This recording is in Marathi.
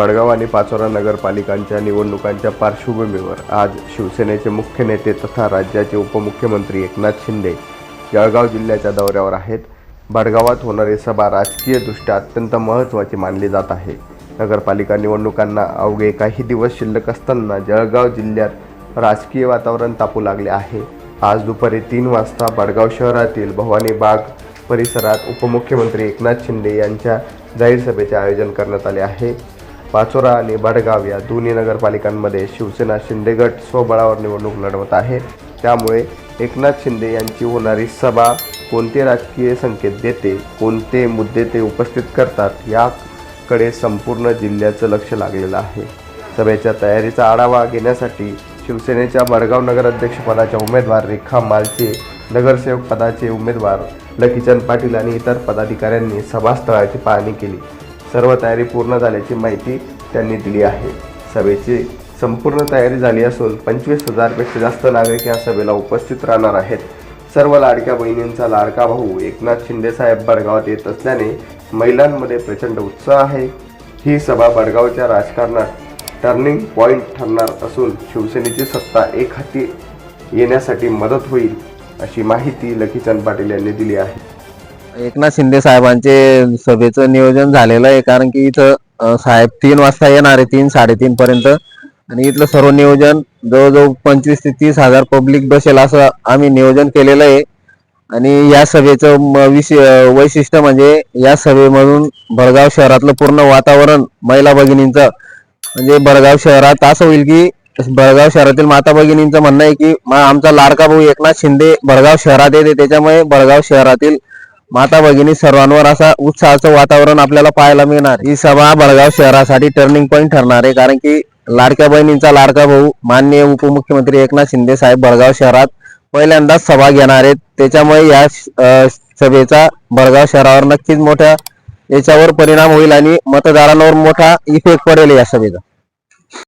बडगाव आणि पाचोरा नगरपालिकांच्या निवडणुकांच्या पार्श्वभूमीवर आज शिवसेनेचे मुख्य नेते तथा राज्याचे उपमुख्यमंत्री एकनाथ शिंदे जळगाव जिल्ह्याच्या दौऱ्यावर आहेत. बडगावात होणारी सभा राजकीयदृष्ट्या अत्यंत महत्त्वाची मानली जात आहे. नगरपालिका निवडणुकांना अवघे काही दिवस शिल्लक असताना जळगाव जिल्ह्यात राजकीय वातावरण तापू लागले आहे. आज दुपारी तीन वाजता बडगाव शहरातील भवानी बाग परिसरात उपमुख्यमंत्री एकनाथ शिंदे यांच्या जाहीर सभेचे आयोजन करण्यात आले आहे. पाचोरा आणि बडगाव या दोन्ही नगरपालिकांमध्ये शिवसेना शिंदे गट स्वबळावर निवडणूक लढवत आहे. त्यामुळे एकनाथ शिंदे यांची होणारी सभा कोणते राजकीय संकेत देते कोणते मुद्दे ते उपस्थित करतात याकडे संपूर्ण जिल्ह्याचं लक्ष लागलेलं आहे. सभेच्या तयारीचा आढावा घेण्यासाठी शिवसेनेच्या मडगाव नगराध्यक्षपदाच्या उमेदवार रेखा मालचे नगरसेवक पदाचे उमेदवार लकीचंद पाटील आणि इतर पदाधिकाऱ्यांनी सभास्थळाची पाहणी केली. सर्व तयारी पूर्ण झाल्याची माहिती त्यांनी दिली आहे. सभेची संपूर्ण तयारी झाली असून पंचवीस हजारपेक्षा जास्त नागरिक या सभेला उपस्थित राहणार आहेत. सर्व लाडक्या बहिणींचा लाडका भाऊ एकनाथ शिंदेसाहेब बडगावात येत असल्याने महिलांमध्ये प्रचंड उत्साह आहे. ही सभा बडगावच्या राजकारणात टर्निंग पॉईंट ठरणार असून शिवसेनेची सत्ता एक हाती येण्यासाठी मदत होईल अशी माहिती लखीचंद पाटील यांनी दिली आहे. एकनाथ शिंदे साहेबांचे सभेचं नियोजन झालेलं आहे कारण की इथं साहेब तीन वाजता येणार आहे तीन साडेतीन पर्यंत. आणि इथलं सर्व नियोजन जवळजवळ पंचवीस ते तीस हजार पब्लिक बसेल असं आम्ही नियोजन केलेलं आहे. आणि या सभेचं म- विशे वैशिष्ट्य म्हणजे या सभेमधून भरगाव शहरातलं पूर्ण वातावरण महिला भगिनींचं. म्हणजे भरगाव शहरात असं होईल की भरगाव शहरातील माता भगिनींचं म्हणणं आहे की आमचा लाडका भाऊ एकनाथ शिंदे भरगाव शहरात येते त्याच्यामुळे भरगाव शहरातील माता भगिनी सर्वांवर असा उत्साहाचं वातावरण आपल्याला पाहायला मिळणार. ही सभा बळगाव शहरासाठी टर्निंग पॉईंट ठरणार आहे. कारण की लाडक्या बहिणींचा लाडका भाऊ माननीय उपमुख्यमंत्री एकनाथ शिंदे साहेब बळगाव शहरात पहिल्यांदाच सभा घेणार आहेत. त्याच्यामुळे या सभेचा बळगाव शहरावर नक्कीच मोठ्या याच्यावर परिणाम होईल आणि मतदारांवर मोठा इफेक्ट पडेल या सभेचा.